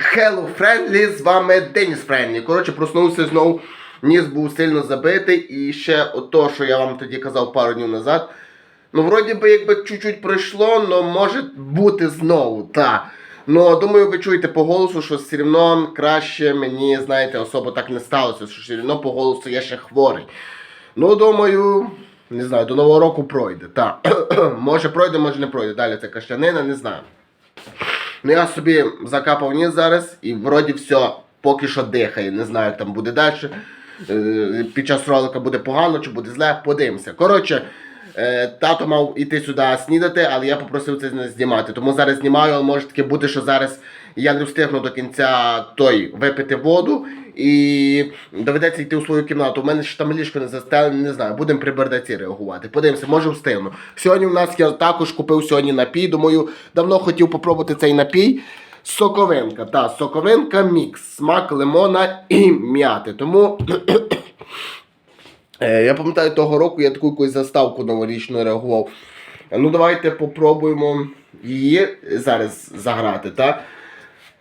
Hello Friendly, з вами Деніс Френлі. Коротше, проснувся знову, ніс був сильно забитий. І ще ото, що я вам тоді казав пару днів назад. Ну, вроді би, якби чуть-чуть пройшло, але може бути знову, так. Ну, думаю, ви чуєте по голосу, що все одно краще мені, знаєте, особо так не сталося, що все одно по голосу я ще хворий. Ну, думаю, не знаю, до Нового року пройде. Так. може пройде, може не пройде. Далі це каштанина, не знаю. Ну я собі закапав ніс зараз і вроді все, поки що дихає. Не знаю, як там буде далі. Е, Під час ролика буде погано чи буде зле, подивимося. Коротше, е, тато мав іти сюди снідати, але я попросив це не знімати. Тому зараз знімаю, але може таки бути, що зараз я не встигну до кінця той випити воду і доведеться йти у свою кімнату. У мене ще там ліжко не застелене, не знаю, будемо при бардаці реагувати. Подивимося, може встигну. Сьогодні у нас я також купив сьогодні напій. Думаю, давно хотів попробувати цей напій. Соковинка, та соковинка мікс, смак лимона і м'яти. Тому е, я пам'ятаю того року я таку якусь заставку новорічну реагував. Ну давайте попробуємо її зараз заграти, так?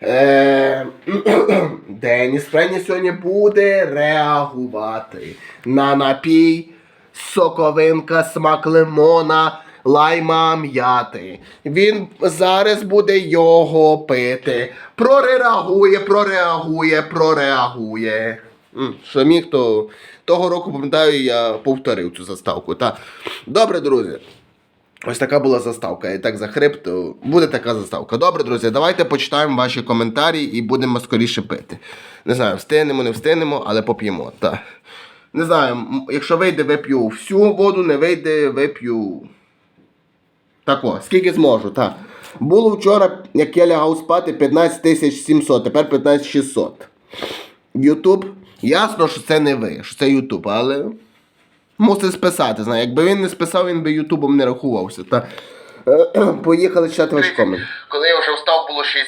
Е, Деніс Френі сьогодні буде реагувати на напій соковинка, смак лимона, лайма м'яти. Він зараз буде його пити. Прореагує, прореагує, прореагує. Що міг, того року, пам'ятаю, я повторив цю заставку. Та. Добре, друзі. Ось така була заставка. І так захрип, то буде така заставка. Добре, друзі, давайте почитаємо ваші коментарі і будемо скоріше пити. Не знаю, встигнемо, не встигнемо, але поп'ємо. Так. Не знаю, якщо вийде, вип'ю всю воду, не вийде, вип'ю. Тако, скільки зможу, так. Було вчора, як я лягав спати, 15 700, тепер 15 600. Ютуб, ясно, що це не ви, що це Ютуб, але мусить списати. Знає. Якби він не списав, він би Ютубом не рахувався. Та... Поїхали читати ваш комент. Коли я вже встав, було 6.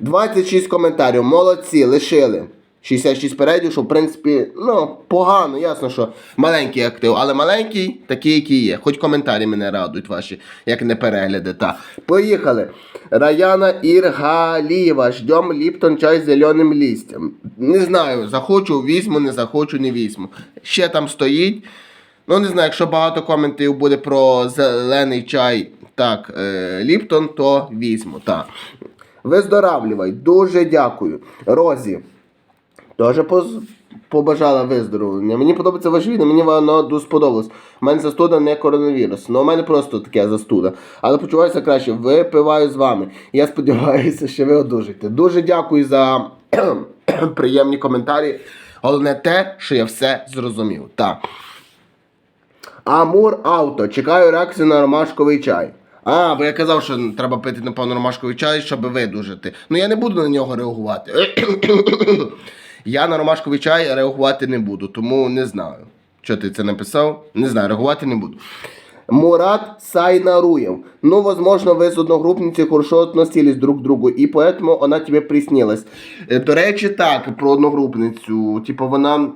26 коментарів. Молодці, лишили. 66 передів, що в принципі, ну, погано, ясно, що маленький актив, але маленький такий, який є. Хоч коментарі мене радують ваші, як не перегляди. Та. Поїхали. Раяна Іргалієва. Ждем Ліптон чай з зеленим лістям. Не знаю, захочу, візьму, не захочу, не візьму. Ще там стоїть. Ну, не знаю, якщо багато коментів буде про зелений чай, так, е, Ліптон, то візьму. Так. Виздоравлювай, дуже дякую. Розі. Поз... побажала виздоровлення. Мені подобається ваш відео, мені воно дуже сподобалось. У мене застуда не коронавірус. Ну, у мене просто таке застуда. Але почуваюся краще. Випиваю з вами. Я сподіваюся, що ви одужаєте. Дуже дякую за приємні коментарі. Головне те, що я все зрозумів. Так. Амур Авто. Чекаю реакцію на ромашковий чай. А, бо я казав, що треба пити, напевно, ромашковий чай, щоб видужати. Ну я не буду на нього реагувати. я на ромашковий чай реагувати не буду, тому не знаю. Що ти це написав? Не знаю, реагувати не буду. Мурат Сайнаруев. Ну, возможно, вы с одногруппницей хорошо относились друг к другу, и поэтому она тебе приснилась. Е, До речі, так, про одногрупницю. Типу, вона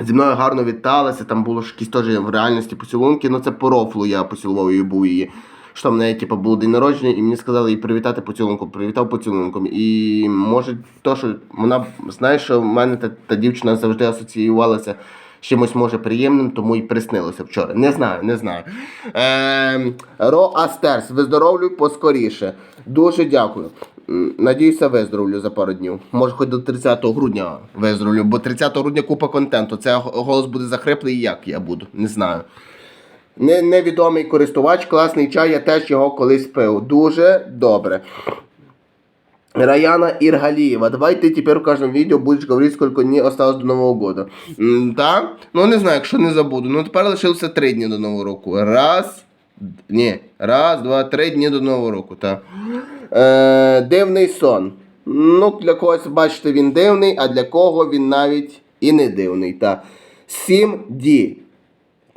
зі мною гарно віталася, там було ж якісь теж в реальності поцілунки, ну це по рофлу я поцілував її, був її. Що в неї типу, було день народження, і мені сказали їй привітати поцілунком, привітав поцілунком. І може то, що вона знає, що в мене та, та дівчина завжди асоціювалася з чимось може приємним, тому і приснилося вчора. Не знаю, не знаю. Е, Ро Астерс, виздоровлюй поскоріше. Дуже дякую. Надіюся, виздоровлю за пару днів. Може, хоч до 30 грудня виздоровлю, бо 30 грудня купа контенту. Це голос буде захриплий, і як я буду, не знаю. Не, невідомий користувач, класний чай, я теж його колись пив. Дуже добре. Раяна Иргалиева. Давай ты теперь в каждом видео будешь говорить, сколько дней осталось до Нового года. М, Так? Ну не знаю, якщо не забуду. Ну тепер лишилося три дні до Нового року. Раз. Ні. Раз, два, три дні до Нового року, так. Е, дивний сон. Ну, для когось, бачите, він дивний, а для кого він навіть і не дивний. Та. 7 ді.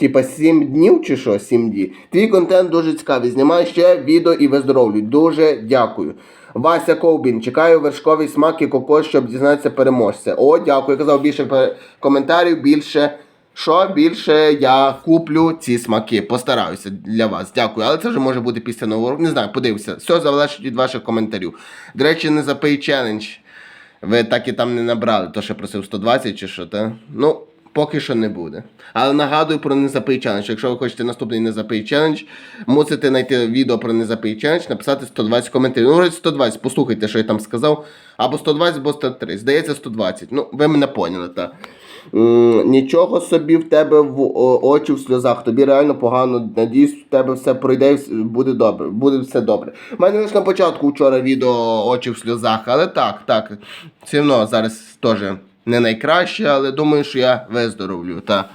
Типа 7 днів чи що? 7 днів. Твій контент дуже цікавий. Знімай ще відео і виздоровлюй. Дуже дякую. Вася Ковбін, чекаю вершковий смак і кокос, щоб дізнатися переможця. О, дякую. Я казав більше коментарів, більше що більше я куплю ці смаки. Постараюся для вас. Дякую. Але це вже може бути після нового року. Не знаю, подивися. Все залежить від ваших коментарів. До речі, не запий челендж. Ви так і там не набрали, то що просив 120 чи що, та? Ну, поки що не буде. Але нагадую про незапий челендж. Якщо ви хочете наступний незапий челендж, мусите знайти відео про незапий челендж, написати 120 коментарів. Ну, вроді 120, послухайте, що я там сказав. Або 120, або 103. Здається, 120. Ну, ви мене поняли, так. Нічого собі в тебе в очі в сльозах. Тобі реально погано. Надіюсь, в тебе все пройде і буде добре. Буде все добре. У мене лише на початку вчора відео очі в сльозах, але так, так. Все одно зараз теж не найкраще, але думаю, що я виздоровлю. Та.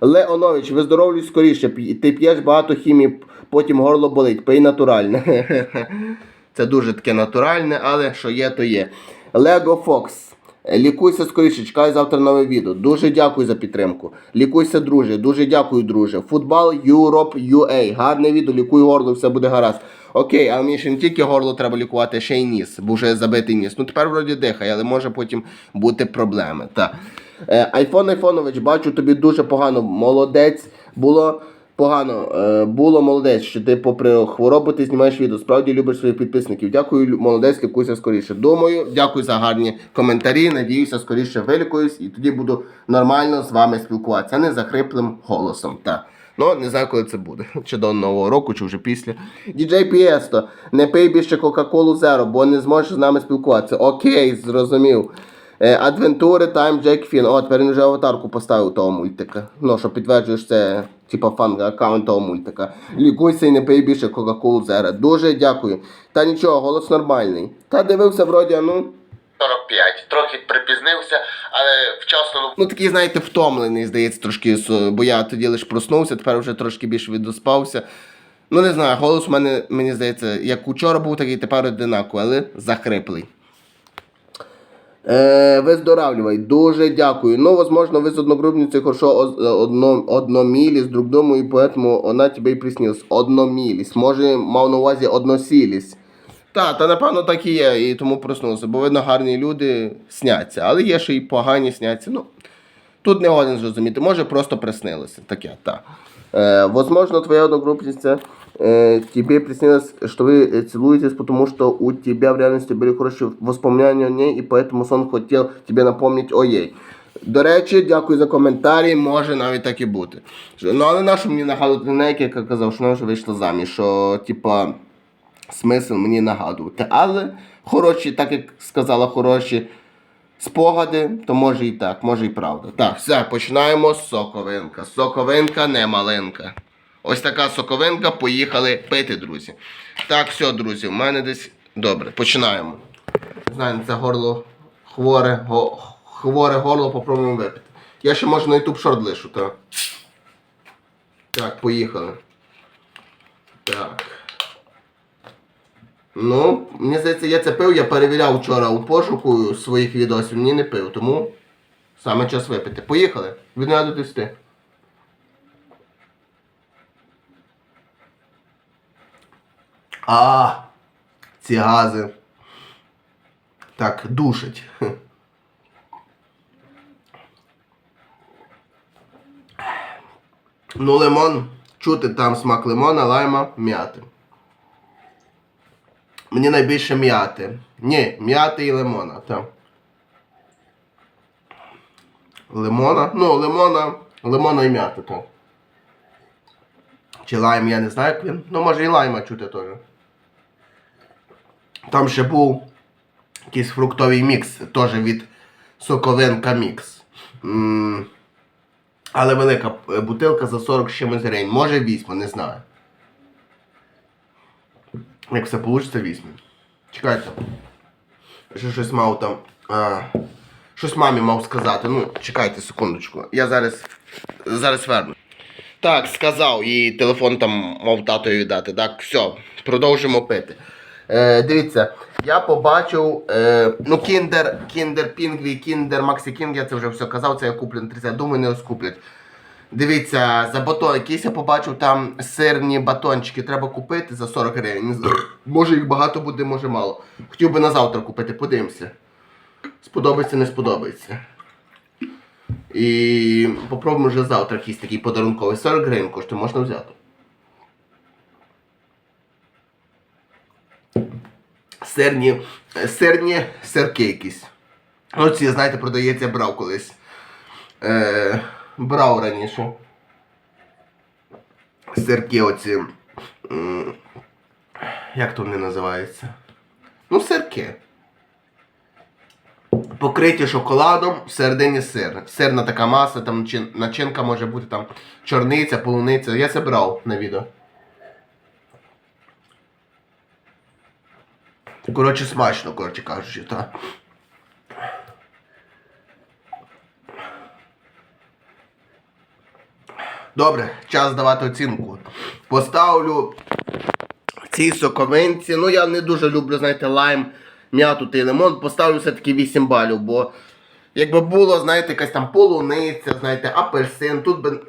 Леонович, виздоровлюй скоріше. Ти п'єш багато хімії, потім горло болить. Пий натуральне. Це дуже таке натуральне, але що є, то є. Лего Фокс. Лікуйся скоріше, чекай завтра нове відео. Дуже дякую за підтримку. Лікуйся, друже. Дуже дякую, друже. Футбол Europe UA. Гарне відео, лікуй горло, все буде гаразд. Окей, але мені ще не тільки горло треба лікувати, ще й ніс, бо вже забитий ніс. Ну тепер вроді дихає, але може потім бути проблеми. Так. Е, Айфон Айфонович, бачу тобі дуже погано. Молодець було. Погано е, було молодець, що ти попри хворобу ти знімаєш відео. Справді любиш своїх підписників. Дякую, молодець, лікуйся скоріше. Думаю, дякую за гарні коментарі. Надіюся, скоріше вилікуюсь і тоді буду нормально з вами спілкуватися, не захриплим голосом. Так. Ну, не знаю, коли це буде. Чи до нового року, чи вже після. Діджей Піесто, не пий більше Кока-Колу Зеро, бо не зможеш з нами спілкуватися. Окей, зрозумів. Е, Адвентури Тайм Джек Фін. О, тепер він вже аватарку поставив того мультика. Ну, що підтверджуєш, це типа фан аккаунт того мультика. Лікуйся і не пий більше Кока-Колу Зеро. Дуже дякую. Та нічого, голос нормальний. Та дивився вроді, ну. 45. Трохи припізнився, але вчасно. Ну такий, знаєте, втомлений, здається, трошки, бо я тоді лише проснувся, тепер вже трошки більше віддоспався. Ну не знаю, голос у мене, мені здається, як учора був, такий тепер одинаковий, але захриплий. Е, выздоравливай, дуже дякую. Ну, возможно, вы с одногруппницей хорошо оз- одно, одномілість друг другу, і поэтому вона тебе і приснилась. Одномілість. Може, мав на увазі односілість. Так, та напевно так і є, і тому проснувся, бо видно, гарні люди сняться, але є ще й погані сняться. Ну, тут не годен зрозуміти, може просто приснилося. Таке, так. Э, возможно, твоя одногруппница э, тебе приснилось, что вы э, целуетесь, потому что у тебя в реальности были хорошие воспоминания о ней, и поэтому сон хотел тебе напомнить о ей. До речі, дякую за коментарі, може навіть так і бути. Що- Ну, але нащо мені нагадувати на яке, як я казав, що вона вже вийшла заміж, що, типа, смисл мені нагадувати. Але хороші, так як сказала, хороші спогади, то може і так, може і правда. Так, все, починаємо з соковинка. Соковинка не малинка. Ось така соковинка, поїхали пити, друзі. Так, все, друзі, в мене десь. Добре, починаємо. Знаю, це горло хворе, го... хворе горло попробуємо випити. Я ще можу на YouTube шорт лишу, так. Так, поїхали. Так. Ну, мені здається, я це пив, я перевіряв вчора у пошуку своїх відосів, мені не пив, тому саме час випити. Поїхали. Від 0 до 10. А, ці гази. Так, душать. Ну, лимон. Чути там смак лимона, лайма, м'яти. Мені найбільше м'яти. Ні, м'яти і лимона. Так. Лимона. Ну, лимона. Лимона і м'яти, так. Чи лайм, я не знаю, як він. Ну, може і лайма чути теж. Там ще був якийсь фруктовий мікс, теж від соковинка мікс. Але велика е, бутилка за 40 з чимось гривень. Може 8, не знаю. Як все вийде, візьмемо. Чекайте. Ще щось мав там. А, щось мамі мав сказати. Ну, чекайте секундочку. Я зараз. Зараз верну. Так, сказав, і телефон там мав татові віддати. Так, все, продовжимо пити. Е, дивіться, я побачив. Е, ну, Kinder, Kinder Pingvi, Kinder Maxi King, я це вже все казав, це я куплю на 30. Думаю, не розкуплять. Дивіться, за батон, якийсь я побачив там сирні батончики, треба купити за 40 гривень. Може їх багато буде, може мало. Хотів би на завтра купити, подивимося. Сподобається, не сподобається. І попробуємо вже завтра якийсь такий подарунковий 40 гривень коштує, можна взяти. Сирні, сирні сирки якісь. Оці, знаєте, продається, брав колись. Е, брав раніше. Сирки оці. Як то вони називаються? Ну, сирки. Покриті шоколадом, всередині сир. Сирна така маса, там начинка може бути там чорниця, полуниця. Я це брав на відео. Коротше, смачно, коротше кажучи, так. Добре, час давати оцінку. Поставлю цій соковинці. Ну, я не дуже люблю, знаєте, лайм, м'яту та лимон. Поставлю все-таки 8 балів, бо якби було, знаєте, якась там полуниця, знаєте, апельсин, тут би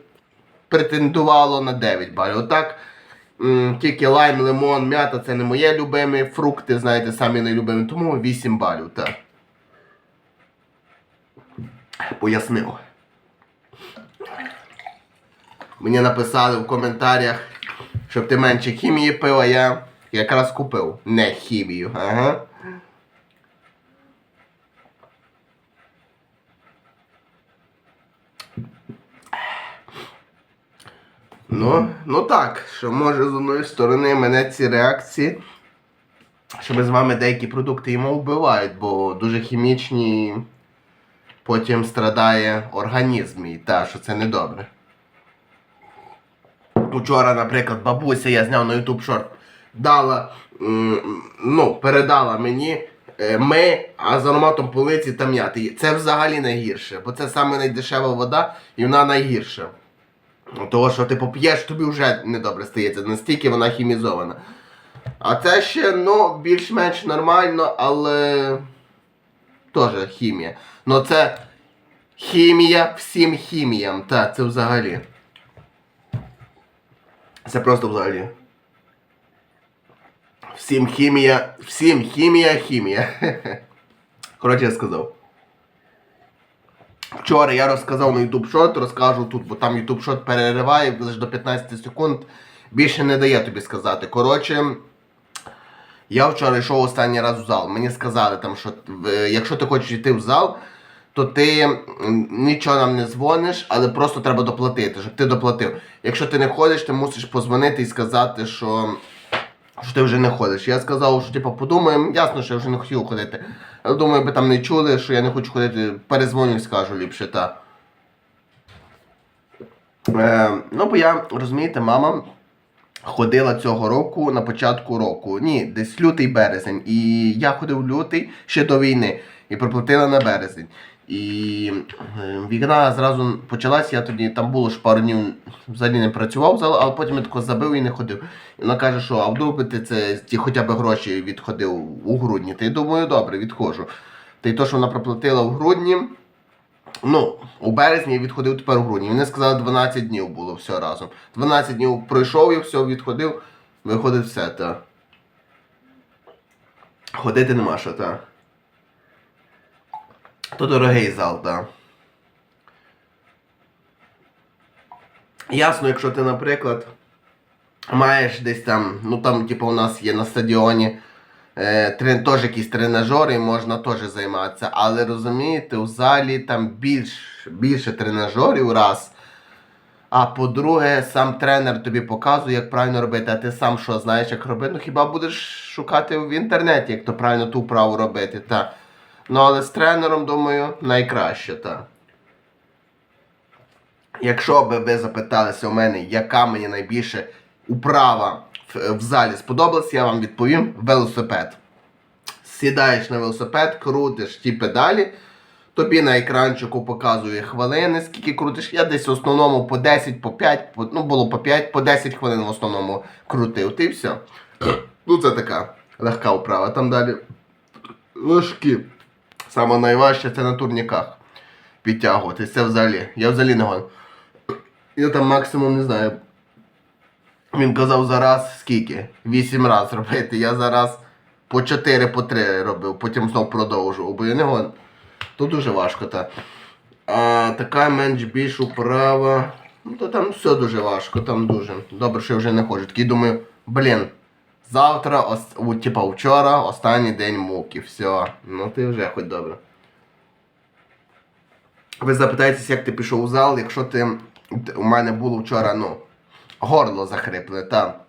претендувало на 9 балів. Отак, тільки лайм, лимон, м'ята це не моє любимі фрукти, знаєте, самі найлюбимі, тому 8 балів, так. Пояснив. Мені написали в коментарях, щоб ти менше хімії пив, а я якраз купив. Не хімію. Ага. Ну, ну так, що може з одної сторони мене ці реакції, що ми з вами деякі продукти йому вбивають, бо дуже хімічні, потім страдає організм мій, та, що це недобре. Учора, наприклад, бабуся, я зняв на YouTube шорт, дала, ну, передала мені е, ми, а з ароматом полиці та м'яти. Це взагалі найгірше, бо це саме найдешева вода і вона найгірша. Того, що ти поп'єш, тобі вже недобре стається, настільки вона хімізована. А це ще, ну, більш-менш нормально, але теж хімія. Ну це хімія всім хіміям. Так, це взагалі. Це просто взагалі. Всім хімія, всім хімія, хімія. Коротше, я сказав. Вчора я розказав на YouTube Short, розкажу тут, бо там YouTube Short перериває лише до 15 секунд. Більше не дає тобі сказати. Коротше, я вчора йшов останній раз в зал. Мені сказали, там, що е, якщо ти хочеш йти в зал, то ти нічого нам не дзвониш, але просто треба доплатити, щоб ти доплатив. Якщо ти не ходиш, ти мусиш позвонити і сказати, що, що ти вже не ходиш. Я сказав, що типу, подумаємо, ясно, що я вже не хотів ходити. Думаю, би там не чули, що я не хочу ходити, перезвоню і скажу ліпше, та. Е, ну, бо я, розумієте, мама ходила цього року на початку року. Ні, десь лютий березень. І я ходив лютий ще до війни і проплатила на березень. І е, війна зразу почалась, я тоді там було ж пару днів взагалі не працював але потім я тако забив і не ходив. І вона каже, що а вдруг би ти це ті хоча б гроші відходив у грудні. Й думаю, добре, відходжу. Та й то, що вона проплатила в грудні. Ну, у березні я відходив тепер у грудні. Вони сказали, 12 днів було все разом. 12 днів пройшов і все, відходив, виходить все, та. Ходити нема що, та. То дорогий зал, та. Ясно, якщо ти, наприклад, маєш десь там, ну там, типу, у нас є на стадіоні е, теж якісь тренажери, можна теж займатися. Але розумієте, у залі там більш, більше тренажерів раз. А по-друге, сам тренер тобі показує, як правильно робити, а ти сам що знаєш, як робити. Ну хіба будеш шукати в інтернеті, як то правильно ту вправу робити. Та. Ну але з тренером, думаю, найкраще, так. Якщо би ви запиталися у мене, яка мені найбільше управа в, залі сподобалась, я вам відповім велосипед. Сідаєш на велосипед, крутиш ті педалі, тобі на екранчику показує хвилини, скільки крутиш. Я десь в основному по 10, по 5, по, ну було по 5, по 10 хвилин в основному крутив. Ти все. Ну це така легка вправа. Там далі важкі. Саме найважче це на турніках підтягуватись. Це взагалі. Я взагалі не гон. Я там максимум не знаю. Він казав зараз скільки? Вісім раз робити. Я зараз по 4 по 3 робив, потім знов продовжував, бо я не гон. Тут дуже важко, так. А така менш більш управа. Ну то там все дуже важко, там дуже. Добре, що я вже не ходжу. Такий думаю, блін, завтра, ос... у, типа вчора, останній день муки. Все. Ну ти вже хоч добре. Ви запитаєтесь, як ти пішов у зал, якщо ти. У мене було вчора, ну, горло захриплене, та.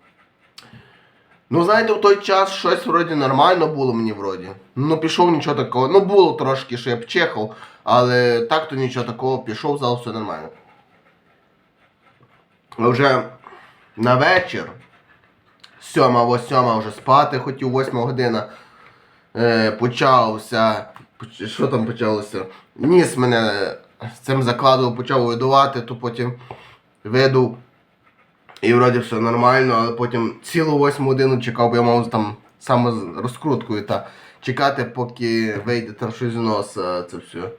Ну, знаєте, в той час щось вроді нормально було мені вроді. Ну, пішов нічого такого. Ну, було трошки, що я б чехав, але так то нічого такого, пішов в зал, все нормально. Вже на вечір, сьома, восьма вже спати хотів, восьма година е, почався. Що там почалося? Ніс мене з цим закладом почав видувати, то потім видув. І вроді все нормально, але потім цілу восьму годину чекав, бо я мав там саме з розкруткою та чекати, поки вийде там щось з носа, це все.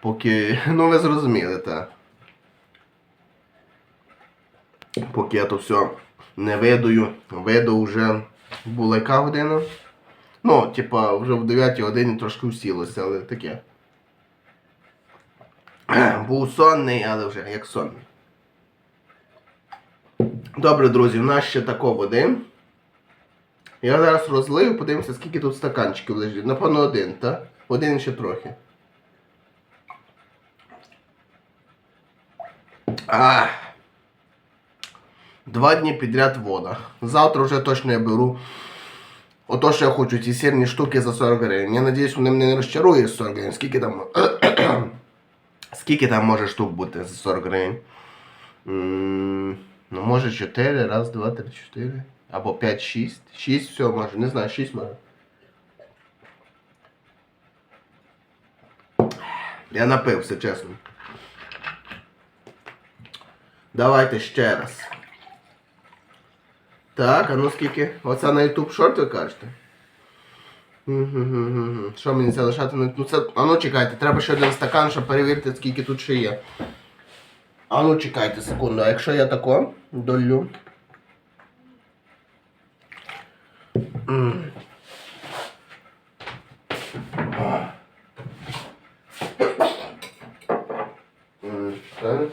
Поки. Ну ви зрозуміли, та. Поки я то все не видаю, виду вже була яка година. Ну, типа, вже в 9 годині трошки усілося, але таке. Був сонний, але вже як сонний. Добре, друзі, у нас ще тако води. Я зараз розлию, подивимося, скільки тут стаканчиків лежить. Напевно, один, так? Один ще трохи. А. Два дні підряд вода. Завтра вже точно я беру. Ото, що я хочу, ці сірні штуки за 40 гривень. Я надіюсь, вони мене не розчарує 40 гривень. Скільки там. Скільки там може штук бути за 40 гривень? М, Ну, може 4, раз, два, три, чотири. Або 5, 6. 6, все, може, не знаю, 6 може. Я напився, чесно. Давайте ще раз. Так, а ну скільки? Оце на YouTube шорт ви кажете? Що мені це лишати? на- Ну це. А ну чекайте, треба ще один стакан, щоб перевірити, скільки тут ще є. А ну чекайте секунду, а якщо я тако долю. Так.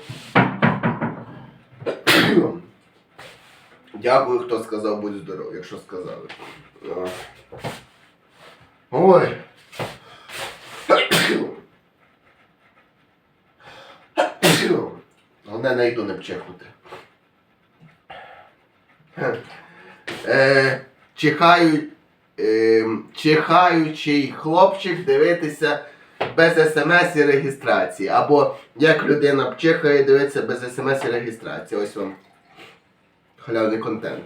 Дякую, хто сказав будь здоров, якщо сказали. Ой. Головне не йду не вчихнути. Е, чихаю, е, чихаючий хлопчик дивитися без смс і реєстрації. Або як людина чихає дивиться без смс і реєстрації. Ось вам халявний контент.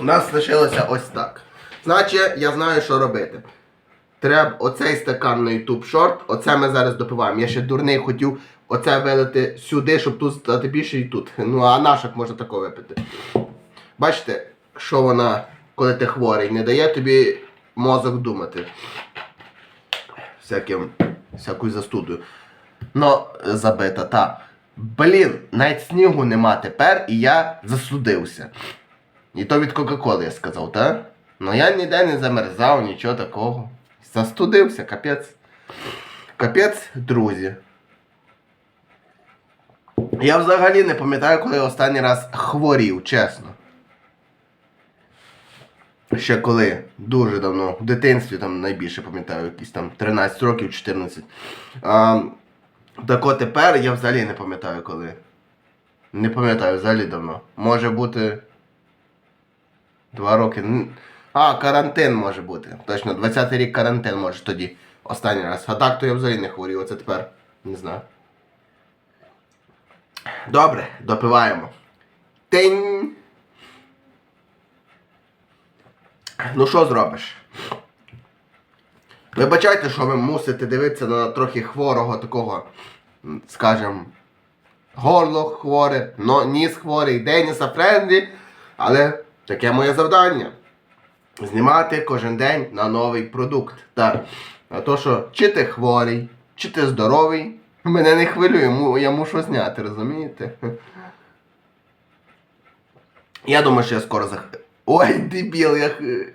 У нас лишилося ось так. Значить, я знаю, що робити. Треба оцей стакан на YouTube Short, оце ми зараз допиваємо. Я ще дурний хотів оце вилити сюди, щоб тут стати більше і тут. Ну а нашок можна тако випити. Бачите, що вона, коли ти хворий, не дає тобі мозок думати. Всяким, всякою застудою. Ну, забита, та. Блін, навіть снігу нема тепер, і я засудився. І то від Кока-Коли я сказав, так? Ну я ніде не замерзав, нічого такого. Застудився, капець. Капець, друзі. Я взагалі не пам'ятаю, коли я останній раз хворів, чесно. Ще коли дуже давно, в дитинстві там найбільше пам'ятаю, якісь там 13 років, 14. А, так от тепер я взагалі не пам'ятаю коли. Не пам'ятаю, взагалі давно. Може бути. Два роки. А, карантин може бути. Точно, 20-й рік карантин може тоді. Останній раз. А так то я взагалі не хворів, оце тепер. Не знаю. Добре, допиваємо. Тинь! Ну що зробиш? Вибачайте, що ви мусите дивитися на трохи хворого такого, м, скажем, горло хворе, но, ніс хворий, Деніса Френдлі, але таке моє завдання. Знімати кожен день на новий продукт. Так. А то, що чи ти хворий, чи ти здоровий, мене не хвилює, я мушу зняти, розумієте? Я думаю, що я скоро зах... Ой, дебіл, я,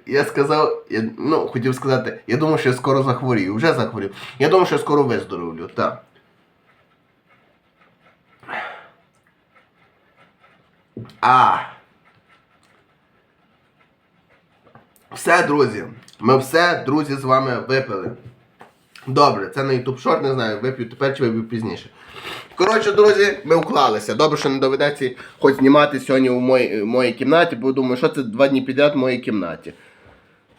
я сказав, я, ну, хотів сказати, я думав, що я скоро захворію. Вже захворів. Я думав, що я скоро виздоровлю, так. А. Все, друзі. Ми все, друзі, з вами випили. Добре, це на YouTube Short, не знаю, вип'ю тепер чи вип'ю пізніше. Коротше, друзі, ми уклалися. Добре, що не доведеться хоч знімати сьогодні у моїй, в моїй кімнаті, бо думаю, що це два дні підряд в моїй кімнаті.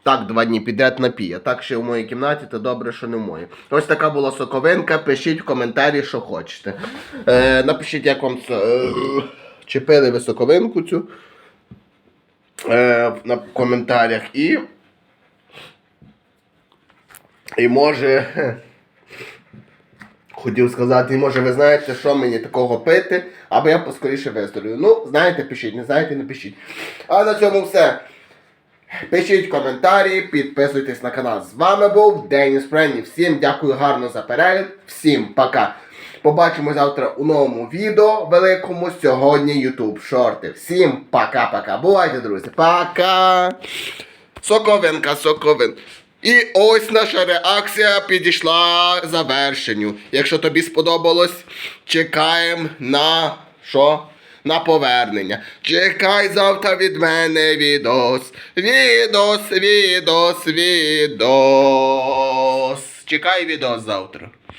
Так, два дні підряд напій, а так ще в моїй кімнаті, то добре, що не в моїй. Ось така була соковинка. Пишіть в коментарі, що хочете. Е, напишіть, як вам е, чи пили ви соковинку цю е, на коментарях і. І може. Хотів сказати, може ви знаєте, що мені такого пити, аби я поскоріше виздоровлю. Ну, знаєте, пишіть, не знаєте, не пишіть. А на цьому все. Пишіть коментарі, підписуйтесь на канал. З вами був Деніс Френні. Всім дякую гарно за перегляд. Всім пока. Побачимо завтра у новому відео великому. Сьогодні YouTube шорти. Всім пока-пока. Бувайте, друзі. Пока. Соковинка, соковин. І ось наша реакція підійшла завершенню. Якщо тобі сподобалось, чекаємо на що? На повернення. Чекай завтра від мене відос. Відос, відос, відос. Чекай відос завтра.